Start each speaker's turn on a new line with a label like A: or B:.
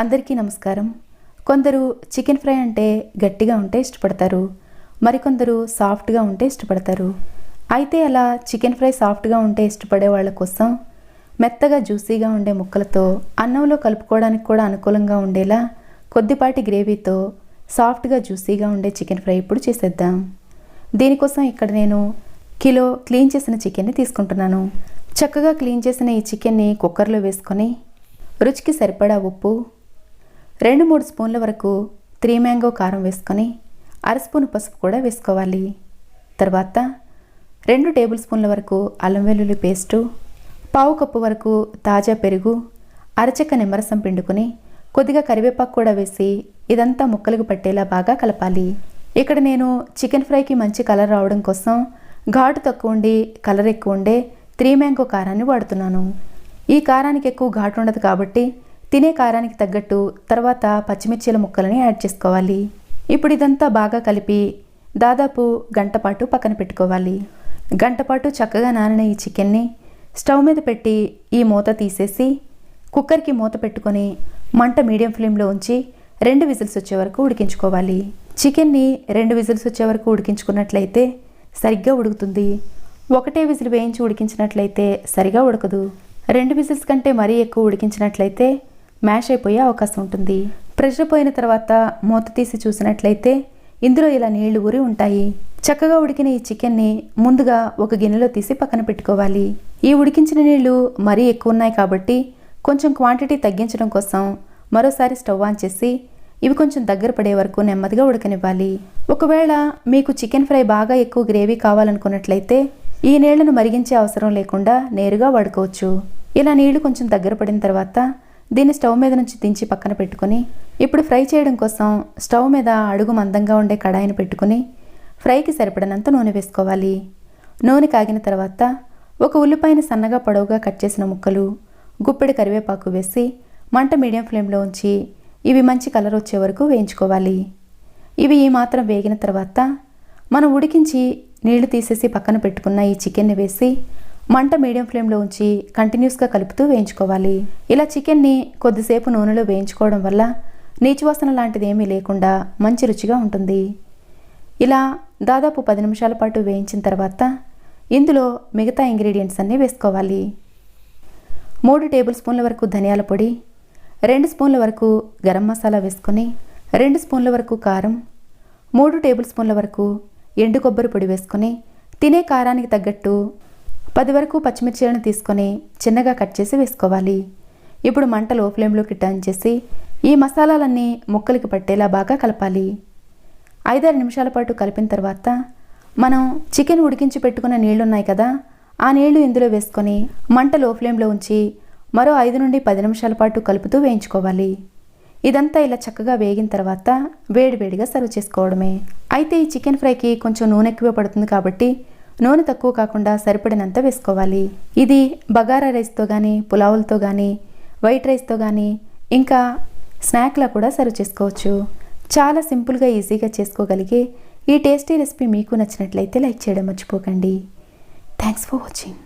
A: అందరికీ నమస్కారం. కొందరు చికెన్ ఫ్రై అంటే గట్టిగా ఉంటే ఇష్టపడతారు. మరికొందరు సాఫ్ట్గా ఉంటే ఇష్టపడతారు. అయితే అలా చికెన్ ఫ్రై సాఫ్ట్గా ఉంటే ఇష్టపడే వాళ్ళ కోసం మెత్తగా జ్యూసీగా ఉండే ముక్కలతో అన్నంలో కలుపుకోవడానికి కూడా అనుకూలంగా ఉండేలా కొద్దిపాటి గ్రేవీతో సాఫ్ట్గా జ్యూసీగా ఉండే చికెన్ ఫ్రై ఇప్పుడు చేసేద్దాం. దీనికోసం ఇక్కడ నేను కిలో క్లీన్ చేసిన చికెన్ని తీసుకుంటున్నాను. చక్కగా క్లీన్ చేసిన ఈ చికెన్ని కుక్కర్లో వేసుకొని రుచికి సరిపడా ఉప్పు రెండు మూడు స్పూన్ల వరకు త్రీ మ్యాంగో కారం వేసుకొని అర స్పూన్ పసుపు కూడా వేసుకోవాలి. తర్వాత రెండు టేబుల్ స్పూన్ల వరకు అల్లం వెల్లుల్లి పేస్టు పావు కప్పు వరకు తాజా పెరుగు అరచెక్క నిమ్మరసం పిండుకొని కొద్దిగా కరివేపాకు కూడా వేసి ఇదంతా ముక్కలకు పట్టేలా బాగా కలపాలి. ఇక్కడ నేను చికెన్ ఫ్రైకి మంచి కలర్ రావడం కోసం ఘాటు తక్కువ ఉండి కలర్ ఎక్కువ ఉండే త్రీ మ్యాంగో కారాన్ని వాడుతున్నాను. ఈ కారానికి ఎక్కువ ఘాటు ఉండదు కాబట్టి తినే కారానికి తగ్గట్టు తర్వాత పచ్చిమిర్చీల ముక్కలని యాడ్ చేసుకోవాలి. ఇప్పుడు ఇదంతా బాగా కలిపి దాదాపు గంటపాటు పక్కన పెట్టుకోవాలి. గంట పాటు చక్కగా నానిన ఈ చికెన్ని స్టవ్ మీద పెట్టి ఈ మూత తీసేసి కుక్కర్కి మూత పెట్టుకొని మంట మీడియం ఫ్లేమ్లో ఉంచి రెండు విజిల్స్ వచ్చే వరకు ఉడికించుకోవాలి. చికెన్ని రెండు విజిల్స్ వచ్చే వరకు ఉడికించుకున్నట్లయితే సరిగ్గా ఉడుకుతుంది. ఒకటే విజిల్ వేయించి ఉడికించినట్లయితే సరిగా ఉడకదు. రెండు విజిల్స్ కంటే మరీ ఎక్కువ ఉడికించినట్లయితే మ్యాష్ అయిపోయే అవకాశం ఉంటుంది. ప్రెషర్ పోయిన తర్వాత మూత తీసి చూసినట్లయితే ఇందులో ఇలా నీళ్ళు ఊరి ఉంటాయి. చక్కగా ఉడికిన ఈ చికెన్ని ముందుగా ఒక గిన్నెలో తీసి పక్కన పెట్టుకోవాలి. ఈ ఉడికించిన నీళ్ళు మరీ ఎక్కువ ఉన్నాయి కాబట్టి కొంచెం క్వాంటిటీ తగ్గించడం కోసం మరోసారి స్టవ్ ఆన్ చేసి ఇవి కొంచెం దగ్గర పడే వరకు నెమ్మదిగా ఉడకనివ్వాలి. ఒకవేళ మీకు చికెన్ ఫ్రై బాగా ఎక్కువ గ్రేవీ కావాలనుకున్నట్లయితే ఈ నీళ్ళను మరిగించే అవసరం లేకుండా నేరుగా వాడుకోవచ్చు. ఇలా నీళ్ళు కొంచెం దగ్గర పడిన తర్వాత దీన్ని స్టవ్ మీద నుంచి దించి పక్కన పెట్టుకొని ఇప్పుడు ఫ్రై చేయడం కోసం స్టవ్ మీద అడుగు మందంగా ఉండే కడాయిని పెట్టుకుని ఫ్రైకి సరిపడినంత నూనె వేసుకోవాలి. నూనె కాగిన తర్వాత ఒక ఉల్లిపాయని సన్నగా పొడవుగా కట్ చేసిన ముక్కలు గుప్పెడి కరివేపాకు వేసి మంట మీడియం ఫ్లేమ్లో ఉంచి ఇవి మంచి కలర్ వచ్చే వరకు వేయించుకోవాలి. ఇవి ఈ మాత్రం వేగిన తర్వాత మనం ఉడికించి నీళ్ళు తీసేసి పక్కన పెట్టుకున్న ఈ చికెన్ని వేసి మంట మీడియం ఫ్లేమ్లో ఉంచి కంటిన్యూస్గా కలుపుతూ వేయించుకోవాలి. ఇలా చికెన్ని కొద్దిసేపు నూనెలో వేయించుకోవడం వల్ల నీచువాసన లాంటిది ఏమీ లేకుండా మంచి రుచిగా ఉంటుంది. ఇలా దాదాపు పది నిమిషాల పాటు వేయించిన తర్వాత ఇందులో మిగతా ఇంగ్రీడియంట్స్ అన్నీ వేసుకోవాలి. మూడు టేబుల్ స్పూన్ల వరకు ధనియాల పొడి రెండు స్పూన్ల వరకు గరం మసాలా వేసుకొని రెండు స్పూన్ల వరకు కారం మూడు టేబుల్ స్పూన్ల వరకు ఎండు కొబ్బరి పొడి వేసుకొని తినే కారానికి తగ్గట్టు పది వరకు పచ్చిమిర్చీలను తీసుకొని చిన్నగా కట్ చేసి వేసుకోవాలి. ఇప్పుడు మంట లో ఫ్లేమ్లోకి టర్న్ చేసి ఈ మసాలాలన్నీ ముక్కలకి పట్టేలా బాగా కలపాలి. ఐదారు నిమిషాల పాటు కలిపిన తర్వాత మనం చికెన్ ఉడికించి పెట్టుకున్న నీళ్ళు ఉన్నాయి కదా ఆ నీళ్ళు ఇందులో వేసుకొని మంట లో ఫ్లేమ్లో ఉంచి మరో ఐదు నుండి పది నిమిషాల పాటు కలుపుతూ వేయించుకోవాలి. ఇదంతా ఇలా చక్కగా వేగిన తర్వాత వేడివేడిగా సర్వ్ చేసుకోవడమే. అయితే ఈ చికెన్ ఫ్రైకి కొంచెం నూనె ఎక్కువ పడుతుంది కాబట్టి నూనె తక్కువ కాకుండా సరిపడినంత వేసుకోవాలి. ఇది బగారా రైస్తో కానీ పులావులతో కానీ వైట్ రైస్తో కానీ ఇంకా స్నాక్లా కూడా సర్వ్ చేసుకోవచ్చు. చాలా సింపుల్గా ఈజీగా చేసుకోగలిగే ఈ టేస్టీ రెసిపీ మీకు నచ్చినట్లయితే లైక్ చేయడం మర్చిపోకండి. Thanks for watching.